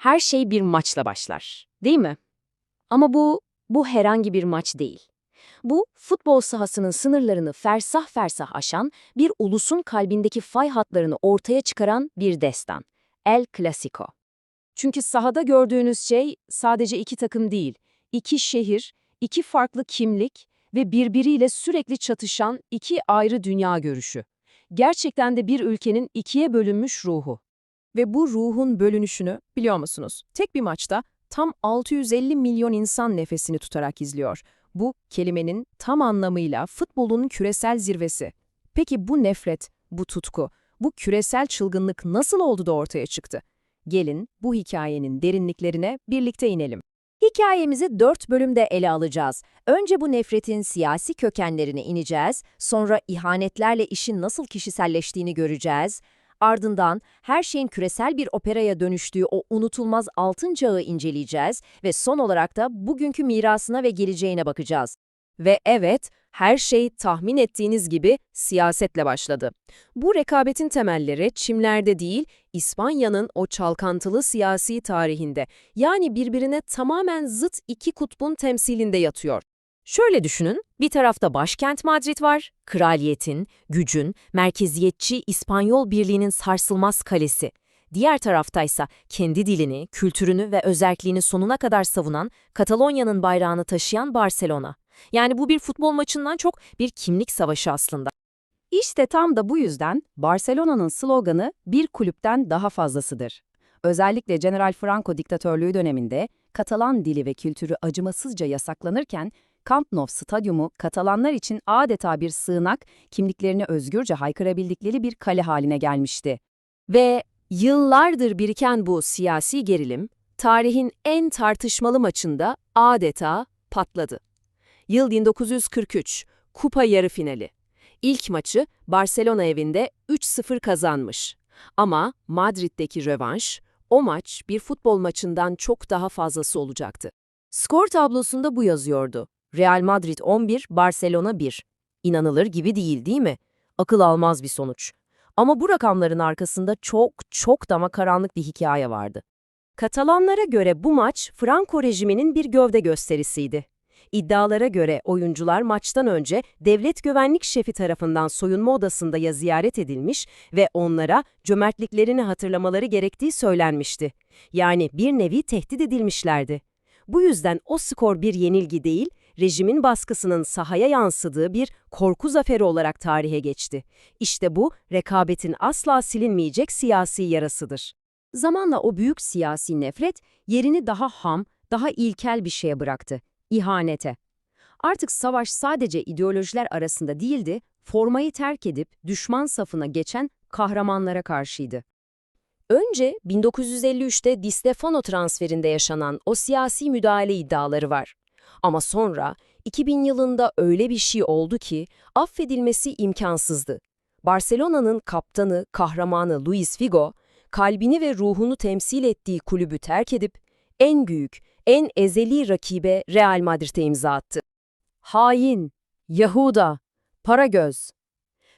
her şey bir maçla başlar, değil mi? Ama bu, bu herhangi bir maç değil. Bu, futbol sahasının sınırlarını fersah fersah aşan, bir ulusun kalbindeki fay hatlarını ortaya çıkaran bir destan. El Clasico. Çünkü sahada gördüğünüz şey sadece iki takım değil, iki şehir, iki farklı kimlik ve birbiriyle sürekli çatışan iki ayrı dünya görüşü. Gerçekten de bir ülkenin ikiye bölünmüş ruhu. Ve bu ruhun bölünüşünü biliyor musunuz? Tek bir maçta tam 650 milyon insan nefesini tutarak izliyor. Bu kelimenin tam anlamıyla futbolun küresel zirvesi. Peki bu nefret, bu tutku, bu küresel çılgınlık nasıl oldu da ortaya çıktı? Gelin bu hikayenin derinliklerine birlikte inelim. Hikayemizi dört bölümde ele alacağız. Önce bu nefretin siyasi kökenlerine ineceğiz, sonra ihanetlerle işin nasıl kişiselleştiğini göreceğiz, ardından her şeyin küresel bir operaya dönüştüğü o unutulmaz altın çağı inceleyeceğiz ve son olarak da bugünkü mirasına ve geleceğine bakacağız. Ve evet, her şey tahmin ettiğiniz gibi siyasetle başladı. Bu rekabetin temelleri çimlerde değil, İspanya'nın o çalkantılı siyasi tarihinde, yani birbirine tamamen zıt iki kutbun temsilinde yatıyor. Şöyle düşünün, bir tarafta başkent Madrid var, kraliyetin, gücün, merkeziyetçi İspanyol Birliği'nin sarsılmaz kalesi. Diğer taraftaysa kendi dilini, kültürünü ve özerkliğini sonuna kadar savunan, Katalonya'nın bayrağını taşıyan Barcelona. Yani bu bir futbol maçından çok bir kimlik savaşı aslında. İşte tam da bu yüzden Barcelona'nın sloganı bir kulüpten daha fazlasıdır. Özellikle General Franco diktatörlüğü döneminde Katalan dili ve kültürü acımasızca yasaklanırken Camp Nou stadyumu Katalanlar için adeta bir sığınak, kimliklerini özgürce haykırabildikleri bir kale haline gelmişti. Ve yıllardır biriken bu siyasi gerilim, tarihin en tartışmalı maçında adeta patladı. Yıl 1943, Kupa yarı finali. İlk maçı Barcelona evinde 3-0 kazanmış. Ama Madrid'deki rövanş, o maç bir futbol maçından çok daha fazlası olacaktı. Skor tablosunda bu yazıyordu. Real Madrid 11, Barcelona 1. İnanılır gibi değil değil mi? Akıl almaz bir sonuç. Ama bu rakamların arkasında çok çok dama karanlık bir hikaye vardı. Katalanlara göre bu maç Franco rejiminin bir gövde gösterisiydi. İddialara göre oyuncular maçtan önce devlet güvenlik şefi tarafından soyunma odasında ya ziyaret edilmiş ve onlara cömertliklerini hatırlamaları gerektiği söylenmişti. Yani bir nevi tehdit edilmişlerdi. Bu yüzden o skor bir yenilgi değil, rejimin baskısının sahaya yansıdığı bir korku zaferi olarak tarihe geçti. İşte bu, rekabetin asla silinmeyecek siyasi yarasıdır. Zamanla o büyük siyasi nefret yerini daha ham, daha ilkel bir şeye bıraktı. İhanete. Artık savaş sadece ideolojiler arasında değildi, formayı terk edip düşman safına geçen kahramanlara karşıydı. Önce 1953'te Di Stefano transferinde yaşanan o siyasi müdahale iddiaları var. Ama sonra 2000 yılında öyle bir şey oldu ki affedilmesi imkansızdı. Barcelona'nın kaptanı, kahramanı Luis Figo, kalbini ve ruhunu temsil ettiği kulübü terk edip en büyük, en ezeli rakibe Real Madrid'e imza attı. Hain, Yahuda, Paragöz.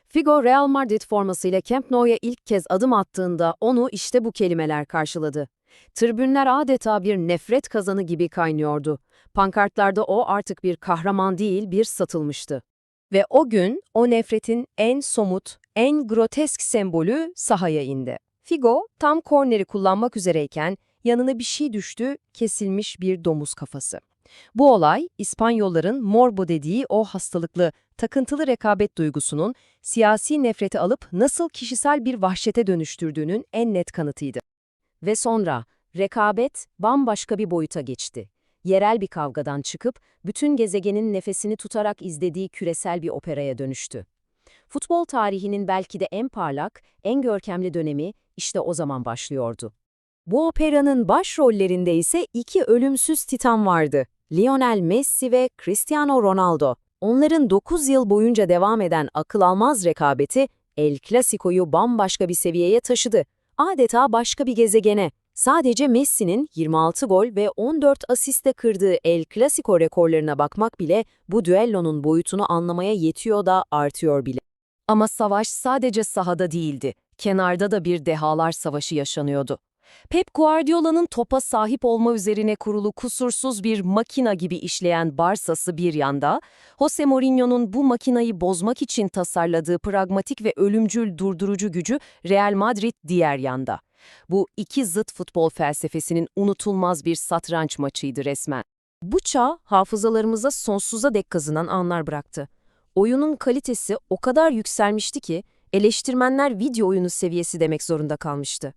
Figo Real Madrid formasıyla Camp Nou'ya ilk kez adım attığında onu işte bu kelimeler karşıladı. Tribünler adeta bir nefret kazanı gibi kaynıyordu. Pankartlarda o artık bir kahraman değil, bir satılmıştı. Ve o gün o nefretin en somut, en grotesk sembolü sahaya indi. Figo tam korneri kullanmak üzereyken yanına bir şey düştü, kesilmiş bir domuz kafası. Bu olay, İspanyolların morbo dediği o hastalıklı, takıntılı rekabet duygusunun siyasi nefreti alıp nasıl kişisel bir vahşete dönüştürdüğünün en net kanıtıydı. Ve sonra rekabet bambaşka bir boyuta geçti. Yerel bir kavgadan çıkıp bütün gezegenin nefesini tutarak izlediği küresel bir operaya dönüştü. Futbol tarihinin belki de en parlak, en görkemli dönemi işte o zaman başlıyordu. Bu operanın başrollerinde ise iki ölümsüz titan vardı. Lionel Messi ve Cristiano Ronaldo. Onların 9 yıl boyunca devam eden akıl almaz rekabeti El Clasico'yu bambaşka bir seviyeye taşıdı. Adeta başka bir gezegene. Sadece Messi'nin 26 gol ve 14 asiste kırdığı El Clasico rekorlarına bakmak bile bu düellonun boyutunu anlamaya yetiyor da artıyor bile. Ama savaş sadece sahada değildi. Kenarda da bir dehalar savaşı yaşanıyordu. Pep Guardiola'nın topa sahip olma üzerine kurulu kusursuz bir makina gibi işleyen Barsa'sı bir yanda, Jose Mourinho'nun bu makinayı bozmak için tasarladığı pragmatik ve ölümcül durdurucu gücü Real Madrid diğer yanda. Bu iki zıt futbol felsefesinin unutulmaz bir satranç maçıydı resmen. Bu çağ hafızalarımıza sonsuza dek kazınan anlar bıraktı. Oyunun kalitesi o kadar yükselmişti ki eleştirmenler video oyunu seviyesi demek zorunda kalmıştı.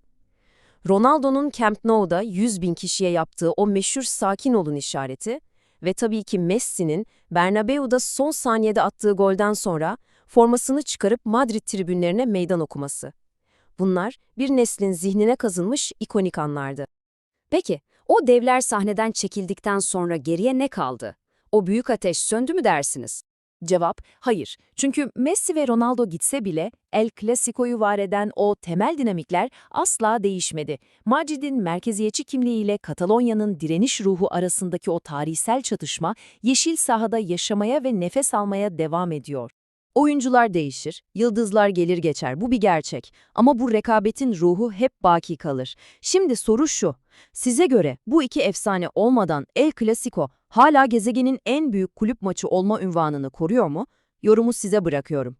Ronaldo'nun Camp Nou'da 100 bin kişiye yaptığı o meşhur sakin olun işareti ve tabii ki Messi'nin Bernabeu'da son saniyede attığı golden sonra formasını çıkarıp Madrid tribünlerine meydan okuması. Bunlar bir neslin zihnine kazınmış ikonik anlardı. Peki, o devler sahneden çekildikten sonra geriye ne kaldı? O büyük ateş söndü mü dersiniz? Cevap, hayır. Çünkü Messi ve Ronaldo gitse bile El Clasico'yu var eden o temel dinamikler asla değişmedi. Madrid'in merkeziyetçi kimliğiyle Katalonya'nın direniş ruhu arasındaki o tarihsel çatışma yeşil sahada yaşamaya ve nefes almaya devam ediyor. Oyuncular değişir, yıldızlar gelir geçer, bu bir gerçek. Ama bu rekabetin ruhu hep baki kalır. Şimdi soru şu, size göre bu iki efsane olmadan El Clasico hala gezegenin en büyük kulüp maçı olma ünvanını koruyor mu? Yorumu size bırakıyorum.